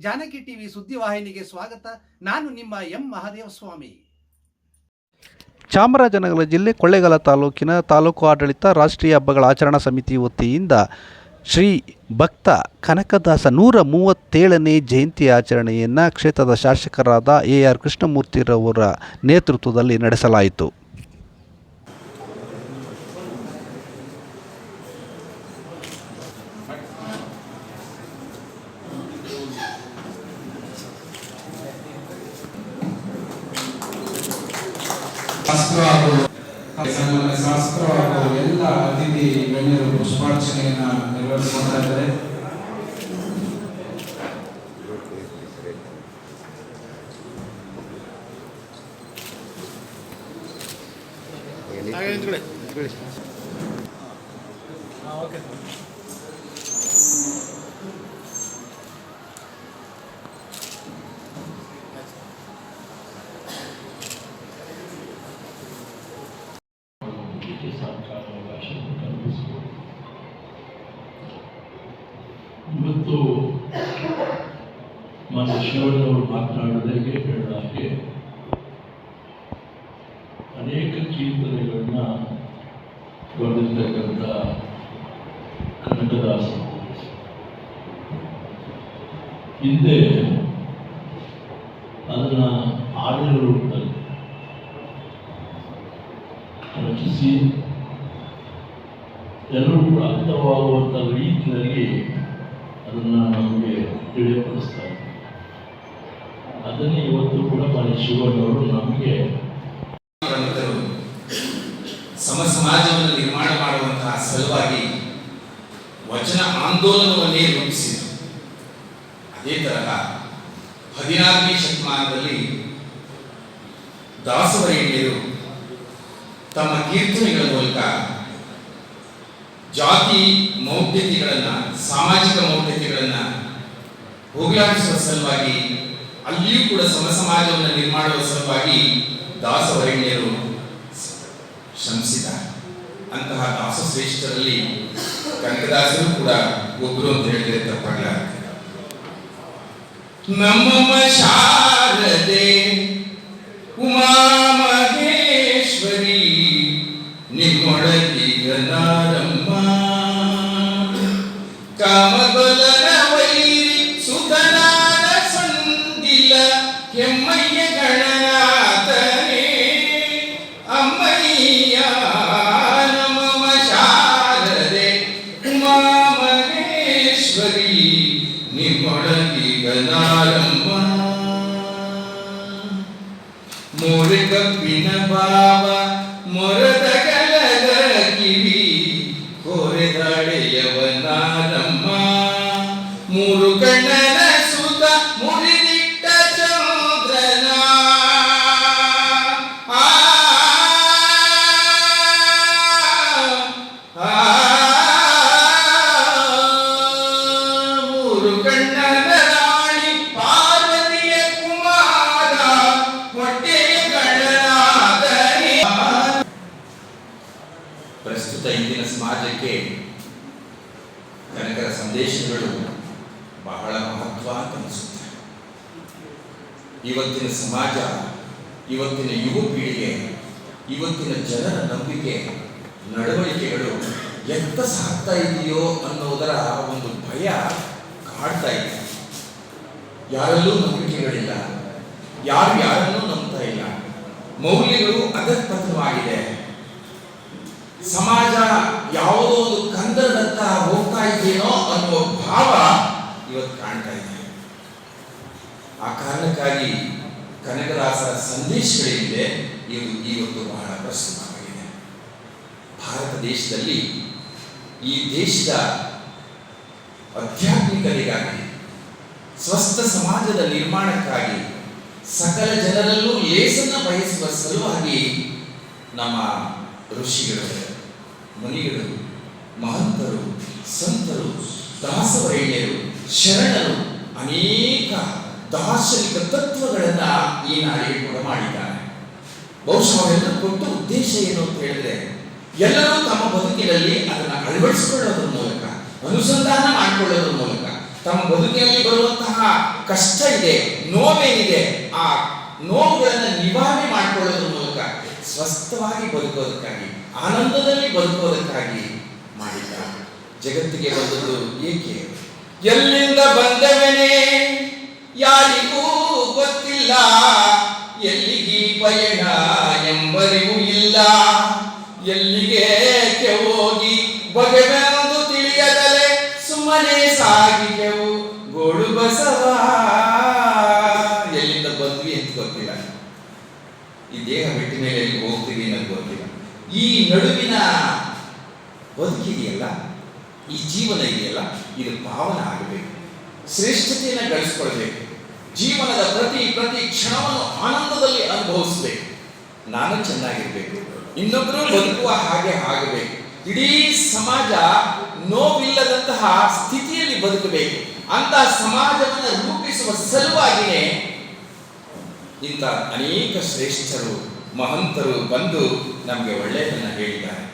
Janaki TV ಸುದ್ದಿವಾಹಿನಿಗೆ ಸ್ವಾಗತ. ನಾನು ನಿಮ್ಮ ಎಂ. ಮಹಾದೇವ ಸ್ವಾಮಿ. ಚಾಮರಾಜನಗರ ಜಿಲ್ಲೆ ಕೊಳ್ಳೇಗಾಲ ತಾಲೂಕಿನ ತಾಲೂಕು ಆಡಳಿತ ರಾಷ್ಟ್ರೀಯ ಹಬ್ಬಗಳ ಆಚರಣಾ ಸಮಿತಿ ವತಿಯಿಂದ ಶ್ರೀ ಭಕ್ತ ಕನಕದಾಸ ನೂರ ಮೂವತ್ತೇಳನೇ ಜಯಂತಿ ಆಚರಣೆಯನ್ನು ಕ್ಷೇತ್ರದ ಶಾಸಕರಾದ ಎ ಆರ್ ಕೃಷ್ಣಮೂರ್ತಿರವರ ನೇತೃತ್ವದಲ್ಲಿ ನಡೆಸಲಾಯಿತು. ಶಾಸ್ತ್ರ ಹಾಗೂ ಶಾಸ್ತ್ರ ಹಾಗೂ ಎಲ್ಲ ಅತಿಥಿ ಗಣ್ಯರು ಪುಷ್ಪಾರ್ಚನೆಯನ್ನ ನೆರವೇರಿಸ್ಕೊಳ್ತಾ ಇದ್ದಾರೆ. ಇವತ್ತು ಮಾನ್ಯ ಶಿವಣ್ಣವರು ಮಾತನಾಡೋದಾಗೆ ಹೇಳಿದ ಹಾಗೆ ಅನೇಕ ಕೀರ್ತನೆಗಳನ್ನ ಬರೆದಿರ್ತಕ್ಕಂಥ ಕನಕದಾಸ. ಹಿಂದೆ ಅದನ್ನ ಹಾಡಿನ ರೂಪದಲ್ಲಿ ರಚಿಸಿ ಎಲ್ಲರೂ ಕೂಡ ಅರ್ಥವಾಗುವಂಥ ರೀತಿಯಲ್ಲಿ ಅದನ್ನು ನಮಗೆ ತಿಳಿಯಪಡಿಸ್ತಾರೆ. ಅದನ್ನೇ ಇವತ್ತು ಕೂಡ ಮಾಡಿ ಶಿವಣ್ಣವರು ನಮಗೆ ಸಮ ಸಮಾಜವನ್ನು ನಿರ್ಮಾಣ ಮಾಡುವಂತಹ ಸಲುವಾಗಿ ವಚನ ಆಂದೋಲನವನ್ನೇ ರೂಪಿಸಿದರು. ಅದೇ ತರಹ ಹದಿನಾರನೇ ಶತಮಾನದಲ್ಲಿ ದಾಸವರೇಣ್ಯರು ತಮ್ಮ ಕೀರ್ತನೆಗಳ ಮೂಲಕ ಜಾತಿ ಮೌಢ್ಯತೆಗಳನ್ನು, ಸಾಮಾಜಿಕ ಮೌಢ್ಯತೆಗಳನ್ನು ಹೋಗಲಾಡಿಸುವ ಸಲುವಾಗಿ, ಅಲ್ಲಿಯೂ ಕೂಡ ಸಮಸಮಾಜವನ್ನು ಸಮಾಜವನ್ನು ಸಲುವಾಗಿ ಸಲುವಾಗಿ ದಾಸವರಣ್ಯರು ಶ್ರಮಿಸಿದ್ದಾರೆ. ಅಂತಹ ದಾಸಶ್ರೇಷ್ಠರಲ್ಲಿ ಕನಕದಾಸರು ಕೂಡ ಒಬ್ಬರು ಅಂತ ಹೇಳಿದರೆ ತಪ್ಪಾಗಲಾಗುತ್ತೆ. ನಮ್ಮ ಶಾರದೆ ಉಮಾ நீ మొడగిగనాలమ్మ మూలిక పిన బావ మొరదగలద కివి కోరెదాడెయవనాల ಸಮಾಜಕ್ಕೆ ಕನಕರ ಸಂದೇಶಗಳು ಬಹಳ ಮಹತ್ವ ಅನಿಸುತ್ತೆ. ಇವತ್ತಿನ ಸಮಾಜ, ಇವತ್ತಿನ ಯುವ ಪೀಳಿಗೆ, ಇವತ್ತಿನ ಜನರ ನಂಬಿಕೆ, ನಡವಳಿಕೆಗಳು ಎತ್ತ ಸಾಕ್ತಾ ಇದೆಯೋ ಅನ್ನೋದರ ಒಂದು ಭಯ ಕಾಡ್ತಾ ಇದೆ. ಯಾರಲ್ಲೂ ನಂಬಿಕೆಗಳಿಲ್ಲ, ಯಾರು ಯಾರನ್ನೂ ನಂಬ್ತಾ ಇಲ್ಲ. ಮೌಲ್ಯಗಳು ಅಧಃಪತನವಾಗಿದೆ ಸಮಾಜ ಯಾವುದೋ ಒಂದು ಕಂದರದತ್ತ ಹೋಗ್ತಾ ಇದೆಯೋ ಅನ್ನುವ ಭಾವ ಇವತ್ತು ಕಾಣ್ತಾ ಇದೆ. ಆ ಕಾರಣಕ್ಕಾಗಿ ಕನಕದಾಸರ ಸಂದೇಶಗಳಿಂದ ಇದು ಇವತ್ತು ಬಹಳ ಪ್ರಸ್ತುತವಾಗಿದೆ. ಭಾರತ ದೇಶದಲ್ಲಿ ಈ ದೇಶದ ಆಧ್ಯಾತ್ಮಿಕತೆಗಾಗಿ, ಸ್ವಸ್ಥ ಸಮಾಜದ ನಿರ್ಮಾಣಕ್ಕಾಗಿ ಸಕಲ ಜನರಲ್ಲೂ ಲೇಸನ್ನು ಬಯಸುವ ಸಲುವಾಗಿ ನಮ್ಮ ಋಷಿಗಳು, ಮುನಿಗಳು, ಮಹಂತರು, ಸಂತರು, ದಾಸವರೆಣ್ಯರು, ಶರಣರು ಅನೇಕ ದಾರ್ಶನಿಕ ತತ್ವಗಳನ್ನ ಈ ನಾಡಿಗೆ ಕೂಡ ಮಾಡಿದ್ದಾರೆ. ಬಹುಶಃ ಕೊಟ್ಟ ಉದ್ದೇಶ ಏನು ಅಂತ ಹೇಳಿದ್ರೆ, ಎಲ್ಲರೂ ತಮ್ಮ ಬದುಕಿನಲ್ಲಿ ಅದನ್ನು ಅಳವಡಿಸಿಕೊಳ್ಳೋದ್ರ ಮೂಲಕ, ಅನುಸಂಧಾನ ಮಾಡಿಕೊಳ್ಳೋದ್ರ ಮೂಲಕ, ತಮ್ಮ ಬದುಕಿನಲ್ಲಿ ಬರುವಂತಹ ಕಷ್ಟ ಇದೆ ನೋವೇನಿದೆ ಆ ನೋವುಗಳನ್ನು ನಿವಾರಣೆ ಮಾಡಿಕೊಳ್ಳೋದ್ರ ಮೂಲಕ ಸ್ವಸ್ಥವಾಗಿ ಬದುಕೋದಕ್ಕಾಗಿ, ಆನಂದದಲ್ಲಿ ಬದುಕೋದಕ್ಕಾಗಿ ಮಾಡಿದ್ದ ಜಗತ್ತಿಗೆ ಬಂದದ್ದು ಏಕೆ? ಎಲ್ಲಿಂದ ಬಂದವನೇ? ಯಾರಿಗೂ ಗೊತ್ತಿಲ್ಲ. ಎಲ್ಲಿಗೆ ಪಯಣ ಎಂಬರಿಗೂ ಇಲ್ಲ. ಎಲ್ಲಿಗೆ ಹೋಗಿ ಬಗೆವೆಂದು ತಿಳಿಯದಲೆ ಸುಮ್ಮನೆ ಸಾಗಿದೆವು ಗೋಡು ಬಸವ ಎಲ್ಲಿಂದ ಬಂದ್ವಿ ಅಂತ ಗೊತ್ತಿಲ್ಲ ಈ ದೇಹ ಬಿಟ್ಟ ಮೇಲೆ ಎಲ್ಲಿ ಹೋಗ್ತೀವಿ ಅನ್ನೋದು ಗೊತ್ತಿಲ್ಲ. ಈ ನಡುವಿನ ಬದುಕಿದೆಯಲ್ಲ ಈ ಜೀವನ ಇದೆಯಲ್ಲ, ಇದು ಭಾವನೆ ಆಗಬೇಕು. ಶ್ರೇಷ್ಠತೆಯನ್ನು ಗಳಿಸ್ಕೊಳ್ಬೇಕು. ಜೀವನದ ಪ್ರತಿ ಪ್ರತಿ ಕ್ಷಣವನ್ನು ಆನಂದದಲ್ಲಿ ಅನುಭವಿಸ್ಬೇಕು. ನಾನು ಚೆನ್ನಾಗಿರ್ಬೇಕು. ಇನ್ನೊಬ್ಬರು ಬದುಕುವ ಹಾಗೆ ಆಗಬೇಕು. ಇಡೀ ಸಮಾಜ ನೋವಿಲ್ಲದಂತಹ ಸ್ಥಿತಿಯಲ್ಲಿ ಬದುಕಬೇಕು. ಅಂತ ಸಮಾಜವನ್ನು ರೂಪಿಸುವ ಸಲುವಾಗಿಯೇ ಇಂಥ ಅನೇಕ ಶ್ರೇಷ್ಠರು ಮಹಂತರು ಬಂದು ನಮಗೆ ಒಳ್ಳೆಯದನ್ನು ಹೇಳಿದ್ದಾರೆ.